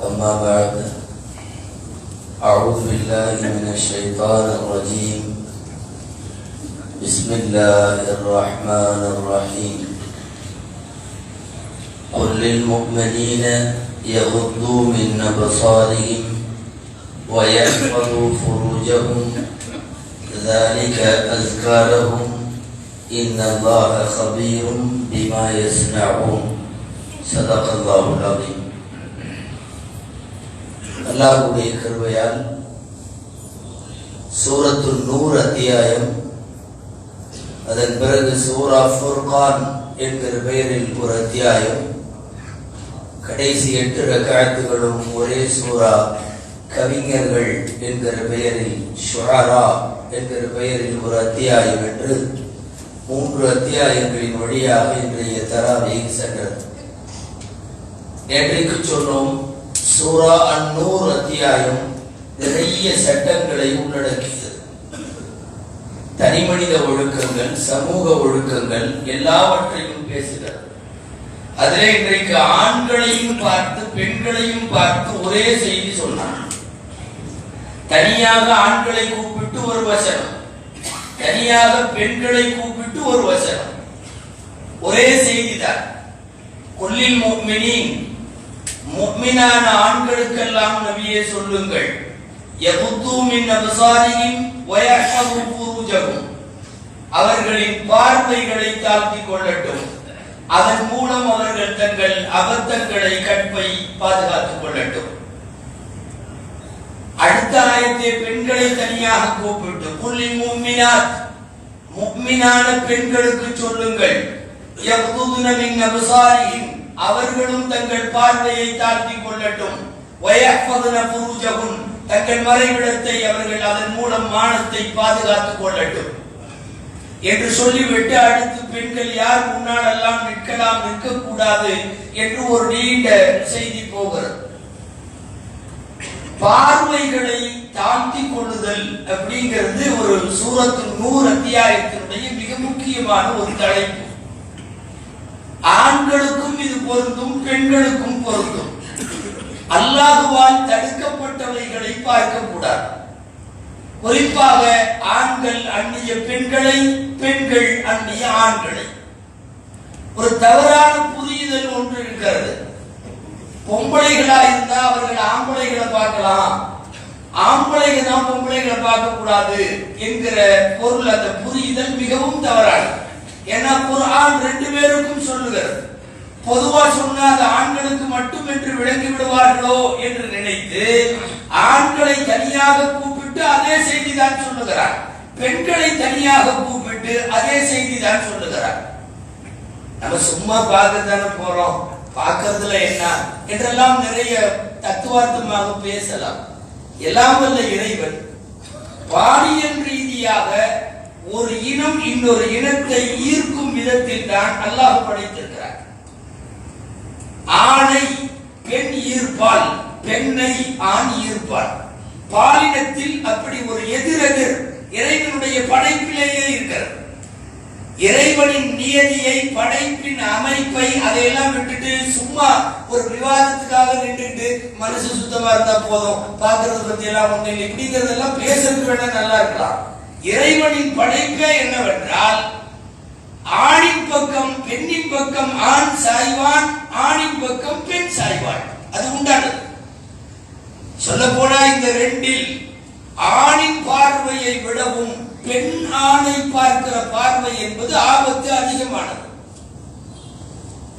أما بعد أعوذ بالله من الشيطان الرجيم. بسم الله الرحمن الرحيم. قل للمؤمنين يغضوا من أبصارهم ويحفظوا فروجهم. ذلك أزكى لهم إن الله خبير بما يصنعون. صدق الله العظيم. அல்லாஹுடைய கருவையால் சூரத்து நூறு அத்தியாயம் அதன் பிறகு சூரா ஃபுர்கான் என்கிற பெயரில் ஒரு அத்தியாயம் கடைசி எட்டு ரக்காயத்துகளும் ஒரே சூரா கவிஞர்கள் என்கிற பெயரில் ஷுஹரா என்கிற பெயரில் ஒரு அத்தியாயம் என்று மூன்று அத்தியாயங்களின் வழியாக இன்றைய தராவை சென்றது. நேற்றைக்கு சொன்னோம் சூரா அந்நூறு அத்தியாயம் நிறைய சட்டங்களை உள்ளடக்கியது. தனிமனித ஒழுக்கங்கள் சமூக ஒழுக்கங்கள் எல்லாவற்றையும் பேசுகிறது. அதிலே இன்றைக்கு ஆண்களையும் பார்த்து பெண்களையும் பார்த்து ஒரே செய்தி சொன்னான். தனியாக ஆண்களை கூப்பிட்டு ஒரு வசனம். தனியாக பெண்களை கூப்பிட்டு ஒரு வசனம். ஒரே செய்திதான் கொல்லில் மீனிங் முக்மினான ஆண்களுக்கெல்லாம் நபியே சொல்லுங்கள். மின் அபசாரியும் அவர்களின் பார்வைகளை தாழ்த்திக் கொள்ளட்டும். அதன் மூலம் அவர்கள் தங்கள் அபத்தங்களை கற்பை பாதுகாத்துக் கொள்ளட்டும். அடுத்த ஆயத்தை பெண்களை தனியாக கூப்பிட்டு புள்ளி முக்மினாத். முக்மினான பெண்களுக்கு சொல்லுங்கள். யகுதுன மின் அபசாரியும் அவர்களும் தங்கள் பார்வையை தாழ்த்திக் கொள்ளட்டும். தங்கள் மறைவிடத்தை அவர்கள் அதன் மூலம் மானத்தை பாதுகாத்துக் கொள்ளட்டும். என்று சொல்லிவிட்டு அடுத்து பெண்கள் யார் முன்னால் எல்லாம் நிற்கலாம் நிற்கக்கூடாது என்று ஒரு நீண்ட செய்தி போகிறது. பார்வைகளை தாழ்த்தி கொள்ளுதல் அப்படிங்கிறது ஒரு சூரத்து நூறு அத்தியாயத்தினுடைய மிக முக்கியமான ஒரு தலைப்பு. ஆண்களுக்கும் இது பொருந்தும் பெண்களுக்கும் பொருந்தும். அல்லாஹுவால் தடுக்கப்பட்டவைகளை பார்க்க கூடாது. குறிப்பாக ஆண்கள் அந்நிய பெண்களை பெண்கள் அந்நிய ஆண்களை. ஒரு தவறான புரியுதல் ஒன்று இருக்கிறது. பொம்பளைகளா இருந்தா அவர்கள் ஆம்பளைகளை பார்க்கலாம். ஆம்பளைகள் தான் பொம்பளைகளை பார்க்க கூடாது என்கிற பொருள் அந்த புரியுதல் மிகவும் தவறானது. ஏன்னா குரான் ரெண்டு பேருக்கும் சொல்லுகிறது. பொதுவா சொன்ன அது ஆண்களுக்கு மட்டும் என்று விளங்கி விடுவார்களோ என்று நினைத்து ஆண்களை தனியாக கூப்பிட்டு அதே செய்தி தான் சொல்லுகிறார். பெண்களை தனியாக கூப்பிட்டு அதே செய்தி தான் சொல்லுகிறார். நம்ம சும்மா பார்க்கத்தானே போறோம். பார்க்கறதுல என்ன? என்றெல்லாம் நிறைய தத்துவார்த்தமாக பேசலாம். எல்லாம் வல்ல இறைவன். பாலியல் ரீதியாக ஒரு இனம் இன்னொரு இனத்தை ஈர்க்கும் விதத்தில் தான் அல்லாஹ் படைத்திருக்கிறார். ஆணை பெண் ஈர்ப்பால் பெண்ணை ஆண் ஈர்ப்பால். பாலினத்தில் அப்படி ஒரு எதிரெதிர் இறைவனுடைய படைப்பிலேயே இருக்கிறது. இறைவனின் நியதியை படைப்பின் அமைப்பை அதையெல்லாம் விட்டுட்டு சும்மா ஒரு விவாதத்துக்காக நின்றுட்டு மனசு சுத்தமா இருந்தா போதும். பாக்குறது பத்தி எல்லாம் ஒண்ணு இல்லை. இப்படிங்கிறதெல்லாம் பேசுறது வேணா நல்லா இருக்கலாம். இறைவனின் படைப்பே என்னவென்றால் ஆணின் பக்கம் பெண்ணின் பக்கம் ஆண் சாய்வான் ஆணின் பக்கம் பெண் சாய்வான் அது உண்டானது. சொல்ல போனா இந்த ரெண்டில் ஆணின் பார்வையை விடவும் பெண் ஆணை பார்க்கிற பார்வை என்பது ஆபத்து அதிகமானது.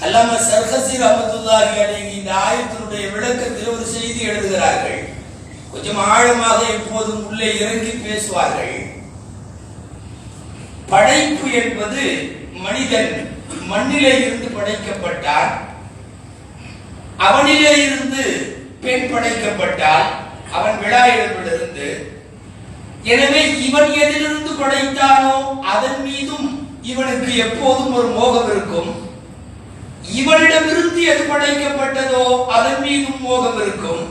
அல்லாம சர்கசி ரஹமத்துல்லாஹி அலைஹி இந்த ஆயத்தினுடைய விளக்கத்தில் ஒரு செய்தி எழுதுகிறார்கள். கொஞ்சம் ஆழமாக எப்போதும் உள்ளே இறங்கி பேசுவார்கள். படைப்பு என்பது மனிதன் மண்ணிலே இருந்து படைக்கப்பட்டார் அவனிலே இருந்து பெண் படைக்கப்பட்டால் அவன் விழாயிடமிலிருந்து எனவே இவன் எதிலிருந்து படைத்தானோ அதன் மீதும் இவனுக்கு எப்போதும் ஒரு மோகம் இருக்கும். இவனிடமிருந்து எது படைக்கப்பட்டதோ அதன் மீதும் மோகம் இருக்கும்.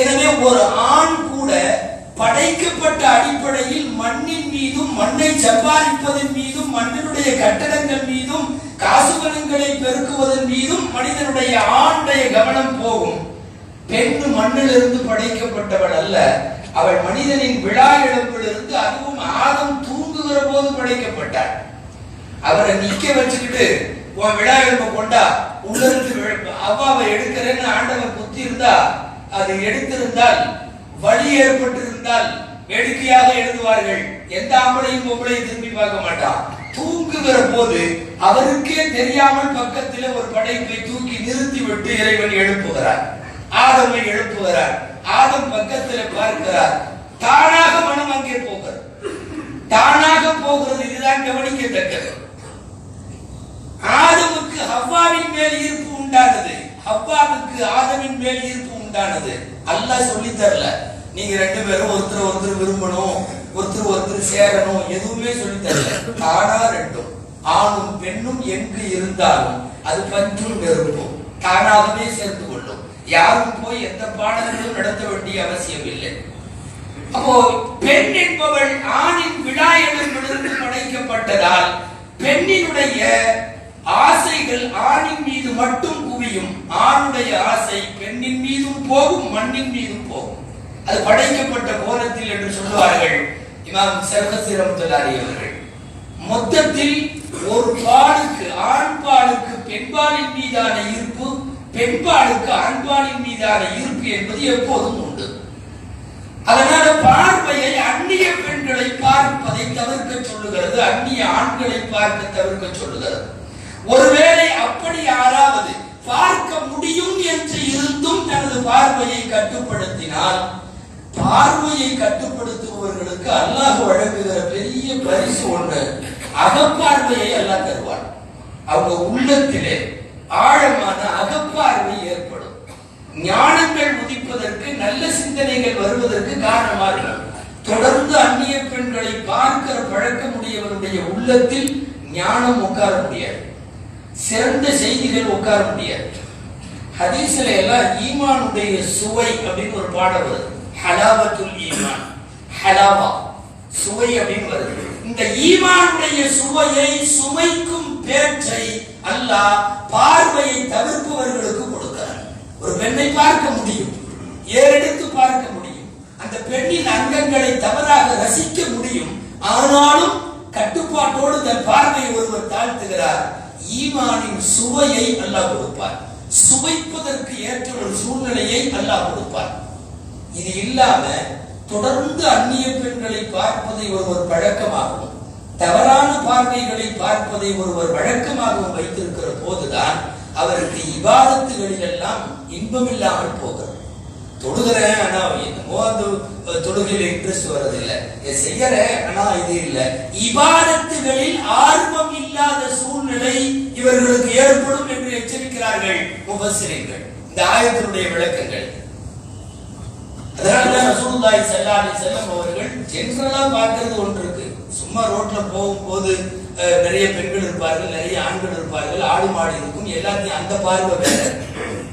எனவே ஒரு ஆண் கூட படைக்கப்பட்ட அடிப்படையில் மண்ணின் மீதும் மண்ணை சம்பாதிப்பதன் மீதும் மண்ணினுடைய கட்டடங்கள் மீதும் காசு பணங்களை பெருக்குவதன் மீதும் மனிதனுடைய ஆண்டைய கவனம் போகும். பெண் மண்ணிலிருந்து படைக்கப்பட்டவள் அல்ல. அவள் மனிதனின் விழா இழப்பிலிருந்து அதுவும் ஆதம் தூங்குகிற போது படைக்கப்பட்டாள். அவரை நிக்க வச்சுக்கிட்டு உன் விழா எலும்பை கொண்டா? உள்ள இருந்து அவ அவ்வாவை எடுக்கிறேன்னு ஆண்டவன் குத்தி இருந்தா அது எடுத்திருந்தால் வலி ஏற்பட்டிருந்தால் வேடிக்கையாக எழுதுவார்கள். எந்த ஆம்பளையும் பொம்பளையும் திரும்பி பார்க்க மாட்டான் தூங்குகிற போது அவருக்கே தெரியாமல் பக்கத்தில் ஒரு படைப்பை தூக்கி நிறுத்தி விட்டு இறைவன் எழுப்புகிறார். ஆதமை எழுப்புகிறார். ஆதம் பக்கத்தில் பார்க்கிறார். தானாக மனம் அங்கே போகிறது. தானாக போகிறது. இதுதான் கவனிக்கத்தக்கது. ஆதமுக்கு ஹவ்வாவின் மேல் ஈர்ப்பு உண்டானது. ஹவ்வாவுக்கு ஆதமின் மேல் ஈர்ப்பு உண்டானது. அல்லாஹ் சொல்லி தரல. நீங்க ரெண்டு பேரும் ஒருத்தர் ஒருத்தர் விரும்பணும் ஒருத்தர் ஒருத்தர் சேரணும் எதுவுமே சொல்லி தரல. தானா ரெண்டும். ஆணும் பெண்ணும் எங்கு இருந்தாலும் அது பற்றும் நெருப்பும் தானாகவே சேர்ந்து கொள்ளும். யாரும் போய் எந்த பாடல்களும் நடத்த வேண்டிய அவசியம் இல்லை அப்போ பெண் என்பவள் ஆணின் விழாயலிருந்து படைக்கப்பட்டதால் பெண்ணினுடைய ஆசைகள் ஆணின் மீது மட்டும் குவியும். ஆணுடைய ஆசை பெண்ணின் மீதும் போகும் மண்ணின் மீதும் போகும். அது படைக்கப்பட்ட கோலத்தில் என்று சொல்லுவார்கள் இமாம் சர்வசிரம் தொல்லாரி அவர்கள். மொத்தத்தில் ஒரு பாலுக்கு ஆண்பாலுக்கு பெண்பாலின் மீதான ஈர்ப்பு பெண்பாலுக்கு ஆண்பாலின் மீதான ஈர்ப்பு என்பது எப்போதும் உண்டு. அதனால பார்வையை அந்நிய பெண்களை பார்ப்பதை தவிர்க்க சொல்லுகிறது அந்நிய ஆண்களை பார்க்க தவிர்க்க சொல்லுகிறது. ஒருவேளை அப்படி யாராவது பார்க்க முடியும் என்று இருந்தும் தனது பார்வையை கட்டுப்படுத்தினால் பார்வையை கட்டுப்படுத்துபவர்களுக்கு அல்லாஹ் வழங்குகிற பெரிய பரிசு ஒன்று. அகப்பார்வையை அல்லாஹ் தருவார் அவங்க உள்ளத்திலே ஆழமான அகப்பார்வை ஏற்படும். ஞானங்கள் உதிப்பதற்கு நல்ல சிந்தனைகள் வருவதற்கு காரணமாக இருக்கும். தொடர்ந்து அந்நிய பெண்களை பார்க்கிற பழக்கம் உடையவருடைய உள்ளத்தில் ஞானம் உட்கார முடியாது. சிறந்த செய்திகள் உட்கார முடியாது. ஹதீஸ்ல எல்லாம் ஈமானுடைய சுவை அப்படின்னு ஒரு பாடம் வருது. ஹலாவத்துல் ஈமான். ஹலாவா சுவை அப்படின்னு வருது இந்த ஈமானுடைய சுவையை சுமைக்கும் பேச்சை அல்லாஹ் பார்வையை தவிர்ப்பவர்களுக்கு கொடுக்கிறார் ஒரு பெண்ணை பார்க்க முடியும் ஏறெடுத்து பார்க்க முடியும். அந்த பெண்ணின் அங்கங்களை தவறாக ரசிக்க முடியும். ஆனாலும் கட்டுப்பாட்டோடு தன் பார்வையை ஒருவர் தாழ்த்துகிறார். ஈமானின் சுவையை அல்லாஹ் கொடுப்பார். சுவைப்பதற்கு ஏற்ற ஒரு சூழ்நிலையை அல்லாஹ் கொடுப்பார். இது இல்லாம தொடர்ந்து அந்நிய பெண்களை பார்ப்பதை ஒருவர் பழக்கமாகவும் தவறான பார்வைகளை பார்ப்பதை ஒருவர் வழக்கமாகவும் வைத்திருக்கிற போதுதான் அவருக்கு இபாதத்துகளில் எல்லாம் இன்பம் இல்லாமல் போகிறது. தொடுகிறேன் ஆனா என்னமோ அந்த தொழுகையில் இன்ட்ரெஸ்ட் வர்றதில்லை. என் செய்யறேன் ஆனா இது இல்லை. இபாதத்துகளில் ஆர்வம் இல்லாத சூழ்நிலை இவர்களுக்கு ஏற்படும் என்று எச்சரிக்கிறார்கள் முபசிரியர்கள் இந்த ஆயத்தினுடைய விளக்கங்கள். அதனாலதான் ரசூலுல்லாஹி ஸல்லல்லாஹு அலைஹி அவர்கள் ஜெனரலா பார்க்கிறது ஒன்று இருக்கு. சும்மா ரோட்ல போகும்போது அஹ், நிறைய பெண்கள் இருப்பார்கள் நிறைய ஆண்கள் இருப்பார்கள் ஆடு மாடு இருக்கும் எல்லாத்தையும் அந்த பார்வை வேற.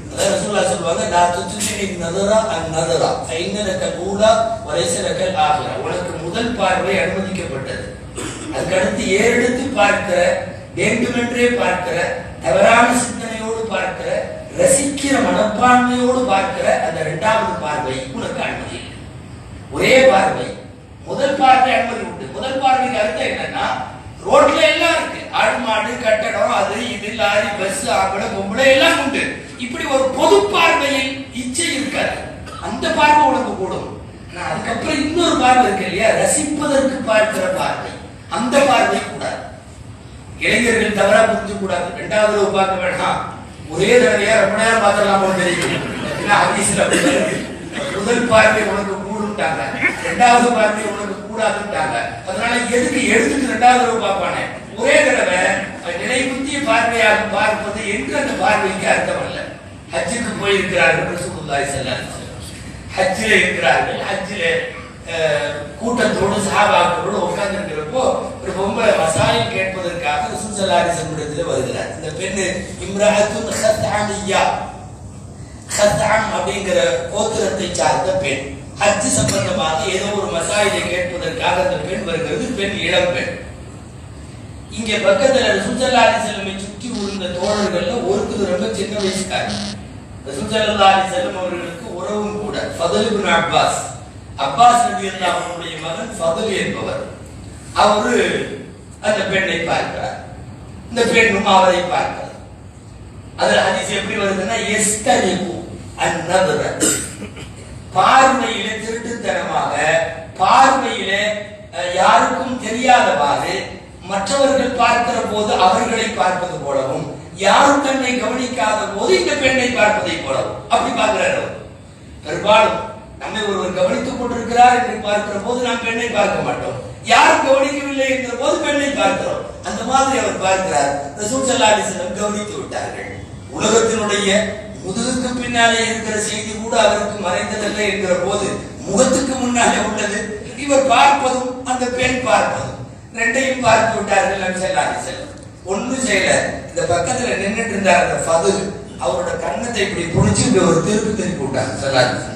அதான் ரசூலுல்லாஹி சொல்லுவாங்க நான் துத்துசினி நதரா அந் நதரா ஐநலக்கல் ஊலா வரைசலக்கல் ஆகிரா உனக்கு முதல் பார்வை அனுமதிக்கப்பட்டது. அதுக்கடுத்து ஏறெடுத்து பார்க்கிற வேண்டுமென்றே பார்க்கிற தவறான சிந்தனையோடு பார்க்கிற ரசிக்கிற மனப்பான்மையோடு பார்க்கிற அந்த இரண்டாவது பார்வை உனக்கு அனுமதி. ஒரே பார்வை. முதல் பார்வை அனுமதி உண்டு. முதல் பார்வைக்கு அர்த்தம் என்னன்னா ரோட்ல எல்லாம் இருக்கு. ஆடு மாடு கட்டடம் அது இது லாரி பஸ் ஆம்பளை பொம்பளை எல்லாம் உண்டு. இப்படி ஒரு பொது பார்வையில் இச்சை இருக்காது. அந்த பார்வை உனக்கு கூடும். ஆனா அதுக்கப்புறம் இன்னொரு பார்வை இருக்கு இல்லையா? ரசிப்பதற்கு பார்க்கிற பார்வை. அந்த பார்வை கூடாது. இளைஞர்கள் தவறா புரிஞ்சு கூடாது ரெண்டாவது பார்க்க வேண்டாம். ஒரே தடவையா ரொம்ப நேரம் பார்த்துடலாம் போல தெரியும் ஹதீஸ்ல முதல் பார்வை உனக்கு கூடுட்டாங்க ரெண்டாவது பார்வை உனக்கு கூடாதுட்டாங்க அதனால எதுக்கு எடுத்துட்டு ரெண்டாவது தடவை பார்ப்பானே? ஒரே தடவை நிலை முந்திய பார்வையாக பார்ப்பது என்று அந்த பார்வைக்கு அர்த்தம் அல்ல. ஹஜ்ஜுக்கு போயிருக்கிறார்கள் ரசூலுல்லாஹி ஸல்லல்லாஹு ஹஜ்ஜில் இருக்கிறார்கள். ஹஜ்ஜில் கூட்டத்தோடு சஹாபாக்களோடு உட்கார்ந்து இருக்கிறப்போ ஒரு பொம்பளை மசாயில் கேட்பது ரசூசல்லாரி வருகிறார். இந்த பெண்ணு இம்ராத்துன் ஹத்தானியா ஹத்தாம் அப்படிங்கிற கோத்திரத்தை சார்ந்த பெண். ஹஜ் சம்பந்தமாக ஏதோ ஒரு மசாயிலை கேட்பதற்காக அந்த பெண் வருகிறது. பெண் இளம் பெண். இங்க பக்கத்துல ரசூசல்லாரி செல்லமை சுற்றி உள்ள தோழர்கள்ல ஒருத்தர் ரொம்ப சின்ன வயசுக்காரர். ரசூசல்லாரி செல்லம் அவர்களுக்கு உறவும் கூட. ஃபதுல் பின் அப்பாஸ். அப்பாஸ் ரலியல்லாஹு அவருடைய மகன் ஃபதுல் என்பவர். அவரு அந்த பெண்ணை பார்க்கிறார். இந்த பெண்ணும் அவரை பார்க்கிறது அதுல ஹதீஸ் எப்படி வருதுன்னா எஸ்தரிபு அந்நதுர பார்வையிலே திருட்டுத்தனமாக பார்வையிலே யாருக்கும் தெரியாதவாறு மற்றவர்கள் பார்க்கிற போது அவர்களை பார்ப்பது போலவும் யாரும் தன்னை கவனிக்காத போது இந்த பெண்ணை பார்ப்பதை போலவும். அப்படி பார்க்கிறார் அவர். பெரும்பாலும் நம்மை ஒருவர் கவனித்துக் கொண்டிருக்கிறார் என்று பார்க்கிற போது நாம் பெண்ணை பார்க்க மாட்டோம். யாரும் கவனிக்கவில்லை என்ற போது பெண்ணை பார்க்கிறோம். அந்த மாதிரி அவர் பார்க்கிறார். இந்த ஸல்லல்லாஹு கவனித்து விட்டார்கள். உலகத்தினுடைய முதுகுக்கு பின்னாலே இருக்கிற செய்தி கூட அவருக்கு மறைந்ததில்லை என்கிற போது முகத்துக்கு முன்னாலே உள்ளது. இவர் பார்ப்பதும் அந்த பெண் பார்ப்பதும். ரெண்டையும் பார்த்து விட்டார்கள் நபி ஸல்லல்லாஹு ஒண்ணும் செய்யல. இந்த பக்கத்துல நின்னுட்டு இருந்தார் அந்த பது அவரோட கண்ணத்தை இப்படி புடிச்சுட்டு ஒரு திருப்பி திருப்பி விட்டாங்க ஸல்லல்லாஹு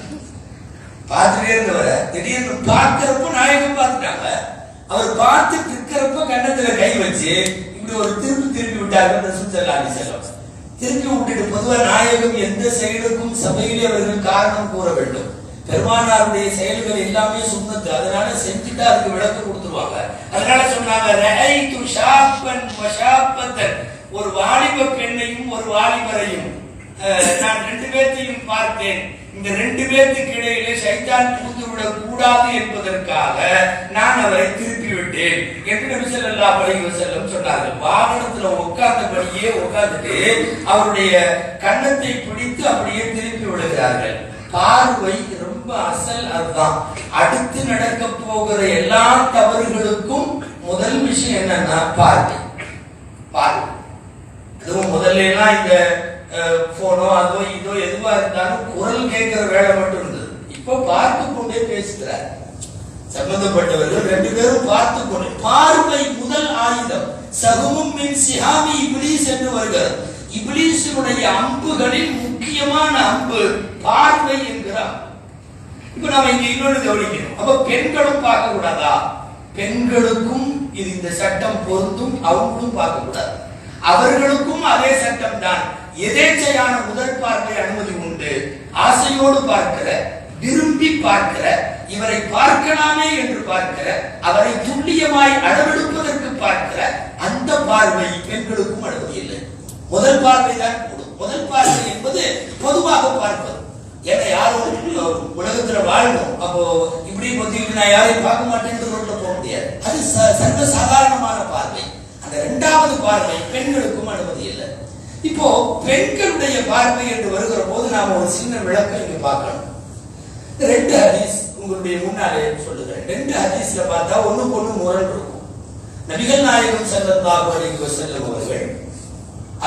பார்த்துட்டே இருந்தவரை திடீர்னு பார்க்கிறப்ப நாயகம் பார்த்துட்டாங்க. அவர் பார்த்துட்டு இருக்கிறப்ப கண்ணத்துல கை வச்சு இப்படி ஒரு திரும்பி திரும்பி விட்டார்கள் ரசூல் ஸல்லல்லாஹு அலைஹி திரும்பி விட்டுட்டு பொதுவா நாயகம் எந்த செயலுக்கும் சபையிலே அவர்கள் காரணம் கூற வேண்டும். பெருமானாருடைய செயல்கள் எல்லாமே சுண்ணத்து. அதனால செஞ்சுட்டு அதுக்கு விளக்கம் கொடுத்துருவாங்க. அதனால சொன்னாங்க ஷாப்பன் ஒரு வாலிப பெண்ணையும் ஒரு வாலிபரையும் அஹ், நான் ரெண்டு பேர்த்தையும் பார்த்தேன். இந்த ரெண்டு பேருக்கு இடையிலே சைத்தான் புகுந்து விடக் கூடாது என்பதற்காக நான் அவரை திருப்பி விட்டேன் என்று நபி ஸல்லல்லாஹு அலைஹி வஸல்லம் சொன்னார்கள். வாகனத்துல உட்கார்ந்தபடியே உட்கார்ந்துட்டு அவருடைய கன்னத்தை பிடித்து அப்படியே திருப்பி விடுகிறார்கள். பார்வை ரொம்ப அசல் அதுதான். அடுத்து நடக்க போகிற எல்லா தவறுகளுக்கும் முதல் விஷயம் என்னன்னா பார்வை. பார்வை. அதுவும் முதல்ல எல்லாம் இந்த போனோ அதோ இதோ எதுவா இருந்தாலும் குரல் கேட்கிற வேலை மட்டும் இருந்தது. இப்போ பார்த்து கொண்டே பேசுகிறார். சம்பந்தப்பட்டவர்கள் ரெண்டு பேரும் பார்த்து கொண்டு பார்வை முதல் ஆயுதம். சகுமும் மின் சிஹாமி இப்ளீஸ் என்று வருகிறது இப்ளீஸினுடைய அம்புகளில் முக்கியமான அம்பு பார்வை என்கிறார் இப்ப நாம இங்க இன்னொன்று கவனிக்கணும். அப்ப பெண்களும் பார்க்க கூடாதா பெண்களுக்கும் இது இந்த சட்டம் பொருந்தும் அவங்களும் பார்க்க கூடாது அவர்களுக்கும் அதே சட்டம் தான் எதேச்சையான முதல் பார்வை அனுமதி உண்டு. ஆசையோடு பார்க்கிற விரும்பி பார்க்கிற இவரை பார்க்கலாமே என்று பார்க்கிற அவரை துல்லியமாய் அளவெடுப்பதற்கு பார்க்கிற அந்த பார்வை பெண்களுக்கும் அனுமதி இல்லை. முதல் பார்வை தான் கூடும். முதல் பார்வை என்பது பொதுவாக பார்ப்பது. ஏன்னா யாரும் உலகத்துல வாழணும் அப்போ இப்படி பொத்திட்டு நான் யாரையும் பார்க்க மாட்டேன்னு ரோட்ல போக முடியாது. அது ச- சர்வ சாதாரணமான பார்வை. அந்த இரண்டாவது பார்வை பெண்களுக்கும் அனுமதி இல்லை. இப்போ பெண்களுடைய பார்வை என்று வருகிற போது நாம ஒரு சின்ன விளக்கம் இங்க பார்க்கணும். ரெண்டு ஹதீஸ் உங்களுடைய முன்னாலே சொல்லுகிறேன். ரெண்டு ஹதீஸ்ல பார்த்தா ஒண்ணுக்கு ஒண்ணு முரண் இருக்கும். நபிகள் நாயகம் ஸல்லல்லாஹு அலைஹி வஸல்லம் அவர்கள்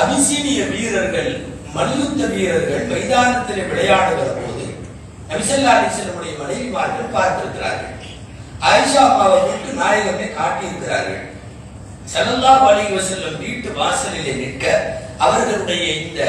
அபிசீனிய வீரர்கள் மல்யுத்த வீரர்கள் மைதானத்தில் விளையாடுகிற போது நபிசல்லா அலிசல்லுடைய மனைவிமார்கள் பார்த்திருக்கிறார்கள். ஆயிஷா அம்மாவை விட்டு நாயகமே காட்டியிருக்கிறார்கள். ஸல்லல்லாஹு அலைஹி வஸல்லம் வீட்டு வாசலிலே நிற்க அவர்களுடைய இந்த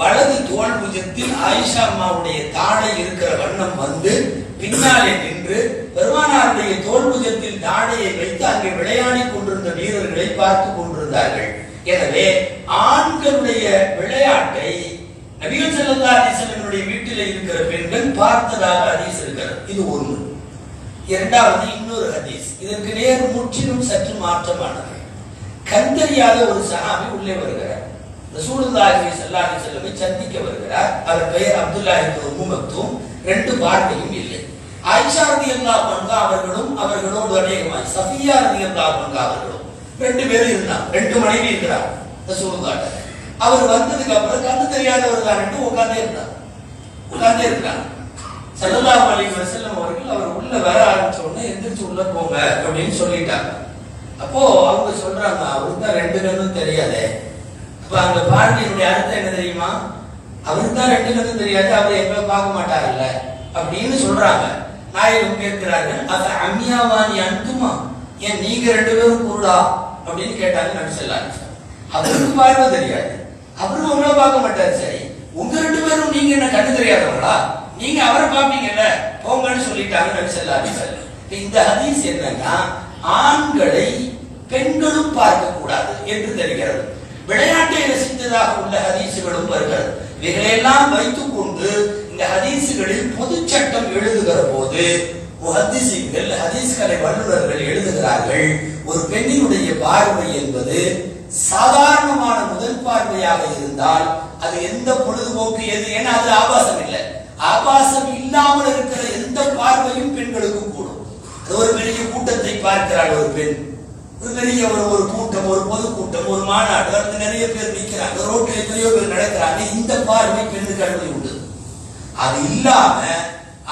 வலது தோல் புஜத்தில் ஆயிஷா அம்மாவுடைய தாடை இருக்கிற வண்ணம் வந்து பின்னாலே நின்று பெருமானாருடைய தோல் புஜத்தில் தாடையை வைத்து அங்கே விளையாடி கொண்டிருந்த வீரர்களை பார்த்து கொண்டிருந்தார்கள். எனவே ஆண்களுடைய விளையாட்டை நபிகள் ஸல்லல்லாஹு அலைஹி வீட்டில் இருக்கிற பெண்கள் பார்த்ததாக ஹதீஸ் இருக்கிறது. இது ஒன்று. இரண்டாவது இன்னொரு ஹதீஸ். இதற்கு நேர் முற்றிலும் சற்று மாற்றமானது. கந்தறியாத ஒரு சஹாபி உள்ளே வருகிறார். ரசூலுல்லாஹி ஸல்லல்லாஹு அலைஹி வஸல்லமை சந்திக்க வருகிறார். அவர் பெயர் அப்துல்லா இப்னு உம்மு மக்தூம். ரெண்டு பார்வையும் இல்லை. ஆயிஷா ரலியல்லாஹு அன்ஹா அவர்களும் அவர்களோடு அநேகமாய் சஃபியா ரலியல்லாஹு அன்ஹா அவர்களும் ரெண்டு பேரும் இருந்தாங்க. ரெண்டு மனைவி இருக்கிறார் ரசூலுல்லாஹ் அவர் வந்ததுக்கு அப்புறம் கண்ணு தெரியாதவர் தான் உட்கார்ந்தே இருந்தார். உட்கார்ந்தே இருக்கிறாங்க ஸல்லல்லாஹு அலி வசல்லம் அவர்கள் அவர் உள்ள வர ஆரம்பிச்ச உடனே எந்திரிச்சு உள்ள போங்க அப்படின்னு சொல்லிட்டாங்க. அப்போ அவங்க சொல்றாங்க அவருக்கு தான் ரெண்டு கண்ணும் தெரியாதே. அப்ப அந்த பாடலினுடைய அர்த்தம் என்ன தெரியுமா? அவருக்கு தான் ரெண்டு கண்ணும் தெரியாது அவர் எப்ப பார்க்க மாட்டார்ல அப்படின்னு சொல்றாங்க. நாயகம் கேட்கிறார்கள் அது அம்யாவாணி அனுத்துமா ஏன் நீங்க ரெண்டு பேரும் கூடா அப்படின்னு கேட்டாங்க நபி அவருக்கு பார்வை தெரியாது. அவரும் உங்களை பார்க்க மாட்டாரு சரி. உங்க ரெண்டு பேரும் நீங்க என்ன கண்ணு தெரியாதவங்களா? நீங்க அவரை பார்ப்பீங்கல்ல? போங்கன்னு சொல்லிட்டாங்க நபி ஸல்லல்லாஹு இந்த ஹதீஸ் என்னன்னா ஆண்களை பெண்களும் பார்க்க கூடாது என்று தெரிகிறது. விளையாட்டை ரசித்ததாக உள்ள ஹதீசுகளும் வருகிறது. இவைகளையெல்லாம் வைத்துக் கொண்டு இந்த ஹதீசுகளில் பொது சட்டம் எழுதுகிற போது முஹத்திசிகள் ஹதீஸ்களை வல்லுநர்கள் எழுதுகிறார்கள். ஒரு பெண்ணினுடைய பார்வை என்பது சாதாரணமான முதல் பார்வையாக இருந்தால் அது எந்த பொழுதுபோக்கு எது ஏன்னா அது ஆபாசம் இல்லை. ஆபாசம் இல்லாமல் இருக்கிற எந்த பார்வையும் பெண்களுக்கு கூடும். அது ஒரு பெரிய கூட்டத்தை பார்க்கிறாள் ஒரு பெண். ஒரு பெரிய ஒரு ஒரு கூட்டம் ஒரு பொதுக்கூட்டம் ஒரு மாநாடு அடுத்து நிறைய பேர் நிற்கிறாங்க ரோட்டில் எத்தனையோ பேர் நடக்கிறாங்க. இந்த பார்வை பெண்ணுக்கு அனுமதி உண்டு அது இல்லாம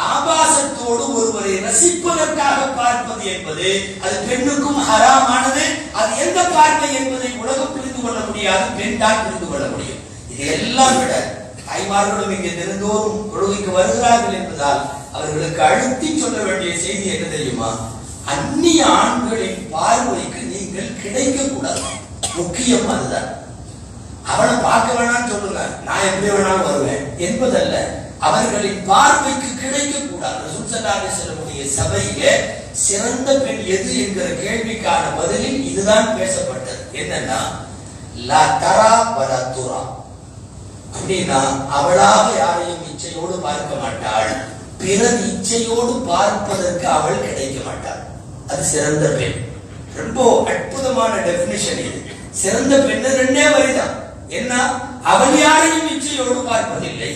ஆபாசத்தோடு ஒருவரை ரசிப்பதற்காக பார்ப்பது என்பது அது பெண்ணுக்கும் ஹராமானது. அது எந்த பார்வை என்பதை உலகம் புரிந்து கொள்ள முடியாது பெண் தான் புரிந்து கொள்ள முடியும். இது எல்லாம் விட தாய்மார்களும் இங்கே தினந்தோறும் தொழுகைக்கு வருகிறார்கள் என்பதால் அவர்களுக்கு அழுத்தி சொல்ல வேண்டிய செய்தி என்ன தெரியுமா? அந்நிய ஆண்களின் பார்வைக்கு நீங்கள் கிடைக்க கூடாது முக்கியம் அதுதான் அவனை பார்க்க வேணாம்னு சொல்லுங்க நான் எப்படி வேணாலும் வருவேன் என்பதல்ல. அவர்களின் பார்வைக்கு கிடைக்கக்கூடாது. ரசூல் ஸல்லல்லாஹு அலைஹி சபையிலே சிறந்த பெண் எது என்கிற கேள்விக்கான பதிலில் இதுதான் பேசப்பட்டது. என்னன்னா லா தரா வலா துரா. அப்படின்னா அவளாக யாரையும் இச்சையோடு பார்க்க மாட்டாள். பிறர் இச்சையோடு பார்ப்பதற்கு அவள் கிடைக்க மாட்டாள். அது சிறந்த பெண். ரொம்ப அற்புதமான டெபினிஷன் இது. சிறந்த பெண் ரெண்டே வரிதான். என்ன அவள் யாரையும் இச்சையோடு பார்ப்பதில்லை.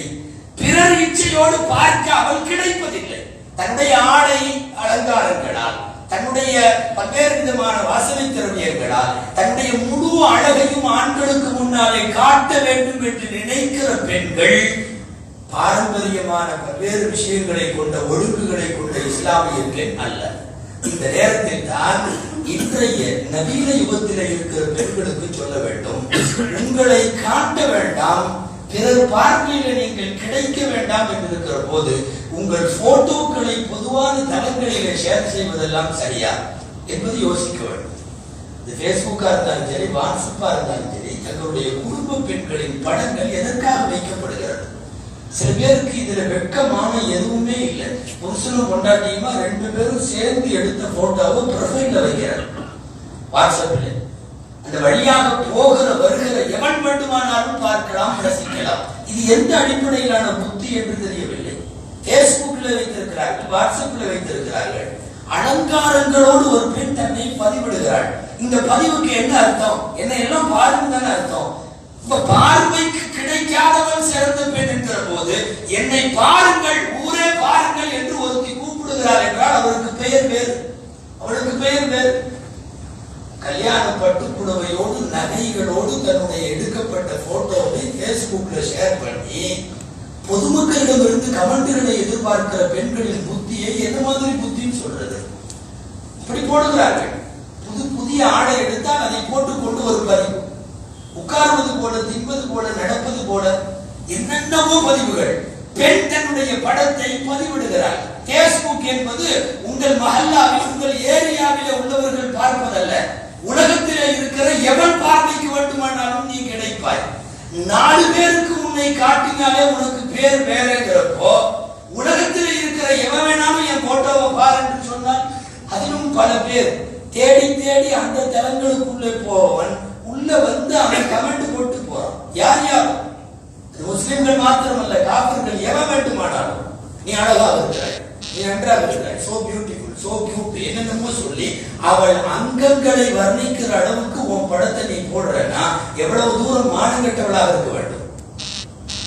பிறர் இச்சையோடு பார்க்க அவள் கிடைப்பதில்லை. தன்னுடைய ஆடை அலங்காரங்களால் தன்னுடைய பல்வேறு விதமான வாசனை திரவியங்களால் தன்னுடைய முழு அழகையும் ஆண்களுக்கு முன்னாலே காட்ட வேண்டும் என்று நினைக்கிற பெண்கள் பாரம்பரியமான பல்வேறு விஷயங்களை கொண்ட ஒழுங்குகளை கொண்ட இஸ்லாமிய பெண் அல்ல. இந்த நேரத்தில் தான் இன்றைய நவீன யுகத்தில் இருக்கிற பெண்களுக்கு சொல்ல வேண்டும். உங்களை காட்ட வேண்டாம். பிறர் பார்வையில நீங்கள் கிடைக்க வேண்டாம் என்று இருக்கிற போது உங்கள் போட்டோக்களை பொதுவான தளங்களிலே ஷேர் செய்வதெல்லாம் சரியா என்பது யோசிக்க வேண்டும். இது ஃபேஸ்புக்கா இருந்தாலும் சரி வாட்ஸ்அப்பா இருந்தாலும் சரி தங்களுடைய குடும்ப பெண்களின் படங்கள் எதற்காக வைக்கப்படுகிறது? சில பேருக்கு இதுல வெக்கமான எதுவுமே இல்லை. புருஷனும் கொண்டாட்டியுமா ரெண்டு பேரும் சேர்ந்து எடுத்த போட்டோவை ப்ரொஃபைல வைக்கிறார். வாட்ஸ்அப்ல அந்த வழியாக போகிற வருகிற எவன் வேண்டுமானாலும் பார்க்கலாம் ரசிக்கலாம். இது எந்த அடிப்படையிலான புத்தி என்று தெரியவில்லை. பேஸ்புக்ல வைத்திருக்கிறார்கள் வாட்ஸ்அப்ல வைத்திருக்கிறார்கள். அலங்காரங்களோடு ஒரு பெண் தன்னை பதிவிடுகிறாள். இந்த பதிவுக்கு என்ன அர்த்தம்? என்ன எல்லாம் பாருங்க தானே அர்த்தம். பார்வைக்கு கிடைக்காதவன் சிறந்த பெண் என்கிற போது என்னை பாருங்கள் ஊரே பாருங்கள் என்று ஒருத்தி கூப்பிடுகிறார் என்றால் அவருக்கு பெயர் வேறு. அவளுக்கு பெயர் வேறு. கல்யாண பட்டுப்புடவையோடு நகைகளோடு தன்னுடைய எடுக்கப்பட்ட போட்டோவை பேஸ்புக்ல ஷேர் பண்ணி பொதுமக்களிடமிருந்து கமெண்ட்களை எதிர்பார்க்கிற பெண்களின் புத்தியை என்ன மாதிரி புத்தின்னு சொல்றது? இப்படி போடுகிறார்கள். புது புதிய ஆடை எடுத்தால் அதை போட்டுக் கொண்டு ஒரு உட்கார்வது போல தின்பது போல நடப்பது போல என்னென்னவோ பதிவுகள். பெண் தன்னுடைய படத்தை பதிவிடுகிறார் பேஸ்புக் என்பது உங்கள் மஹல்லாவில் உங்கள் ஏரியாவில் உள்ளவர்கள் பார்ப்பதல்ல. உலகத்திலே இருக்கிற எவன் பார்வைக்கு வேண்டுமானாலும் நீ கிடைப்பாய். நாலு பேருக்கு உன்னை காட்டினாலே உனக்கு பேர் வேறங்கிறப்போ உலகத்தில் இருக்கிற எவன் வேணாலும் என் போட்டோவை பார் என்று சொன்னால் அதிலும் பல பேர் தேடி தேடி அந்த தலங்களுக்குள்ளே போவன் உள்ள வந்து அவன் கமெண்ட் போட்டு போறான் யார் யார் இது முஸ்லிம்கள் மாத்திரமல்ல காப்பிர்கள் எவன் வேண்டுமானாலும். நீ அழகாக இருக்கிறாய் நீ நன்றாக இருக்கிறாய். சோ பியூட்டிஃபுல் சோ கியூட் என்னென்னமோ சொல்லி அவள் அங்கங்களை வர்ணிக்கிற அளவுக்கு உன் படத்தை நீ போடுறன்னா எவ்வளவு தூரம் மானங்கட்டவளாக இருக்க வேண்டும்.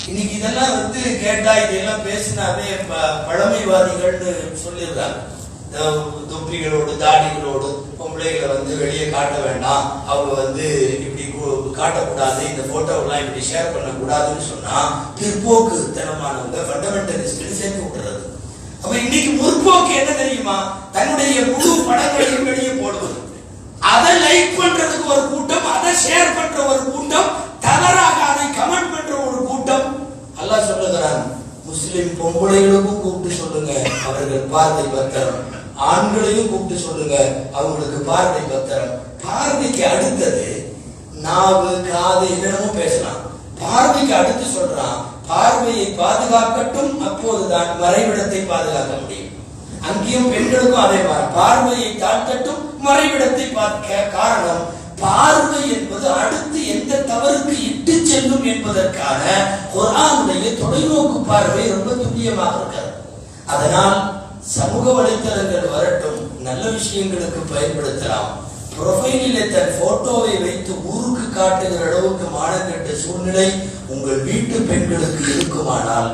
இன்னைக்கு இதெல்லாம் வந்து கேட்டா இதெல்லாம் பேசினாவே பழமைவாதிகள்னு சொல்லிடுறாங்க. தொப்பிகளோடு தாடிகளோடு பொம்பளைகளை வந்து வெளியே காட்ட வேண்டாம். அவங்க வந்து இப்படி காட்டக்கூடாது இந்த போட்டோவெல்லாம் இப்படி ஷேர் பண்ணக்கூடாதுன்னு சொன்னா பிற்போக்கு தனமானவங்க ஃபண்டமெண்டலிஸ்ட்னு சேர்த்து விட்டுறது. அப்ப இன்னைக்கு முற்போக்கு என்ன தெரியுமா? தன்னுடைய முழு படங்களையும் வெளியே போடுவது. அதை லைக் பண்றதுக்கு ஒரு கூட்டம் அதை ஷேர் பண்ற ஒரு கூட்டம் தவறாக அதை கமெண்ட் பண்ற ஒரு கூட்டம். அல்லாஹ் சொல்லுகிறான் முஸ்லிம் பொம்பளைகளுக்கும் கூப்பிட்டு சொல்லுங்க அவர்கள் பார்வை பத்திரம். ஆண்களையும் கூப்பிட்டு சொல்லுங்க அவங்களுக்கு பார்வை பத்திரம். பார்வைக்கு அடுத்தது நாவு காது என்னென்னமோ பேசலாம். பார்வைக்கு அடுத்து சொல்றான் பார்வையை பாதுகாக்கட்டும் அப்போதுதான் மறைவிடத்தை பாதுகாக்க முடியும். அங்கேயும் பெண்களுக்கும் அதே மாதிரி பார்வையை தாழ்த்தட்டும் மறைவிடத்தை பார்க்க காரணம் பார்வை என்பது அடுத்து எந்த தவறுக்கு இட்டு செல்லும் என்பதற்கான குரானுடைய தொலைநோக்கு பார்வை ரொம்ப துல்லியமாக இருக்கிறது. அதனால் சமூக வலைத்தளங்கள் வரட்டும் நல்ல விஷயங்களுக்கு பயன்படுத்தலாம். ப்ரொஃபைலிலே தன் போட்டோவை வைத்து ஊருக்கு காட்டுகிற அளவுக்கு மானக்கட்ட சூழ்நிலை உங்கள் வீட்டு பெண்களுக்கு இருக்குமானால்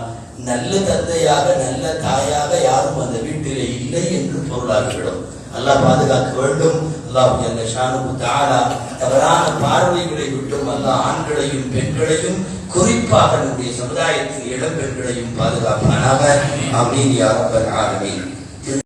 நல்ல தந்தையாக நல்ல தாயாக யாரும் அந்த வீட்டிலே இல்லை என்று பொருளாகிவிடும். அல்லாஹ் பாதுகாக்க வேண்டும். அல்லாஹ் அந்த ஷானு தாரா தவறான பார்வைகளை விட்டும் அல்லாஹ் ஆண்களையும் பெண்களையும் குறிப்பாக நம்முடைய சமுதாயத்தின் இளம் பெண்களையும் பாதுகாப்பானாக. ஆமீன் யா ரப்பல்